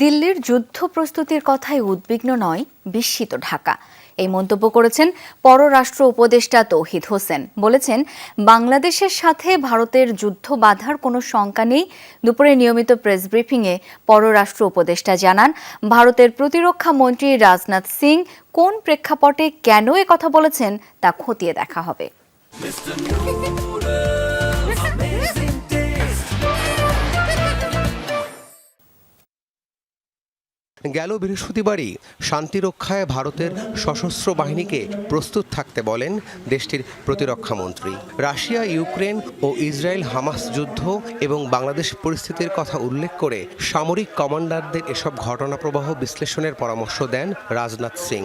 দিল্লির যুদ্ধ প্রস্তুতির কথায় উদ্বিগ্ন নয়, বিস্মিত ঢাকা। এই মন্তব্য করেছেন পররাষ্ট্র উপদেষ্টা তৌহিদ হোসেন। বলেছেন, বাংলাদেশের সাথে ভারতের যুদ্ধ বাধার কোনো শঙ্কা নেই। দুপুরে নিয়মিত প্রেস ব্রিফিংয়ে পররাষ্ট্র উপদেষ্টা জানান, ভারতের প্রতিরক্ষা মন্ত্রী রাজনাথ সিং কোন প্রেক্ষাপটে কেন কথা বলেছেন তা খতিয়ে দেখা হবে। গেল বৃহস্পতিবারই শান্তিরক্ষায় ভারতের সশস্ত্র বাহিনীকে প্রস্তুত থাকতে বলেন দেশটির প্রতিরক্ষামন্ত্রী রাশিয়া, ইউক্রেন ও ইসরায়েল হামাস যুদ্ধ এবং বাংলাদেশ পরিস্থিতির কথা উল্লেখ করে সামরিক কমান্ডারদের এসব ঘটনাপ্রবাহ বিশ্লেষণের পরামর্শ দেন রাজনাথ সিং।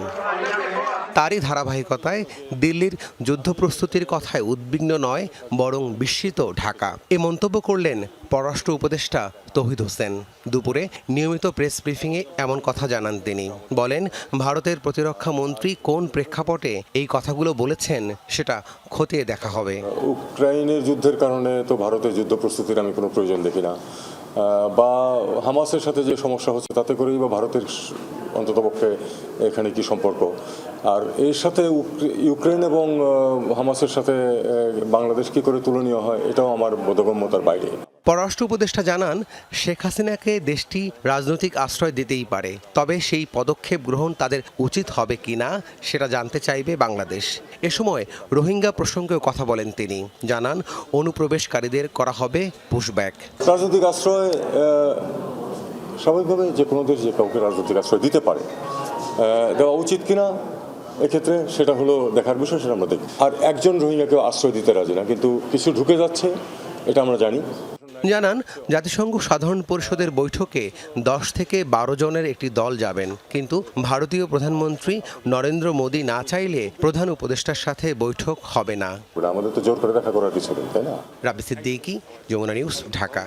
তারই ধারাবাহিকতায় দিল্লির যুদ্ধ প্রস্তুতির কথায় উদ্বিগ্ন নয়, বরং বিস্মিত ঢাকা। এ মন্তব্য করলেন পররাষ্ট্র উপদেষ্টা তৌহিদ হোসেন। দুপুরে নিয়মিত প্রেস ব্রিফিংয়ে এমন কথা জানান তিনি। বলেন, ভারতের প্রতিরক্ষা মন্ত্রী কোন প্রেক্ষাপটে এই কথাগুলো বলেছেন সেটা খতিয়ে দেখা হবে। উক্রাইনের যুদ্ধের কারণে তো ভারতের যুদ্ধ প্রস্তুতির আমি কোনো প্রয়োজন দেখি না। বা হামাসের সাথে যে সমস্যা হচ্ছে, তাতে করেই বা ভারতের অন্ততপক্ষে এখানে কি সম্পর্ক? আর এর সাথে ইউক্রেন এবং হামাসের সাথে বাংলাদেশ কি করে তুলনীয় হয় এটাও আমার বোধগম্যতার বাইরে। পররাষ্ট্র উপদেষ্টা জানান শেখ হাসিনাকে দেশটি রাজনৈতিক আশ্রয় দিতেই পারে তবে সেই পদক্ষেপ গ্রহণ তাদের উচিত হবে কিনা সেটা জানতে চাইবে বাংলাদেশ। এ সময় রোহিঙ্গা প্রসঙ্গেও কথা বলেন তিনি জানান অনুপ্রবেশকারীদের করা হবে পুশব্যাক। রাজনৈতিক আশ্রয় স্বাভাবিকভাবে যে কোনো দেশ যে কাউকে রাজনৈতিক আশ্রয় দিতে পারে দেওয়া উচিত কিনা এক্ষেত্রে সেটা হলো দেখার বিষয় সেটা আমরা দেখি। আর একজন রোহিঙ্গাকেও আশ্রয় দিতে রাজি না কিন্তু কিছু ঢুকে যাচ্ছে এটা আমরা জানি। জানান জাতিসংঘ সাধারণ পরিষদের বৈঠকে দশ থেকে বারো জনের একটি দল যাবেন কিন্তু ভারতীয় প্রধানমন্ত্রী নরেন্দ্র মোদী না চাইলে প্রধান উপদেষ্টার সাথে বৈঠক হবে না। আমাদের তো জোর করে দেখা করার কিছু নেই তাই না? রাবি সিদ্দিকি যমুনা নিউজ ঢাকা।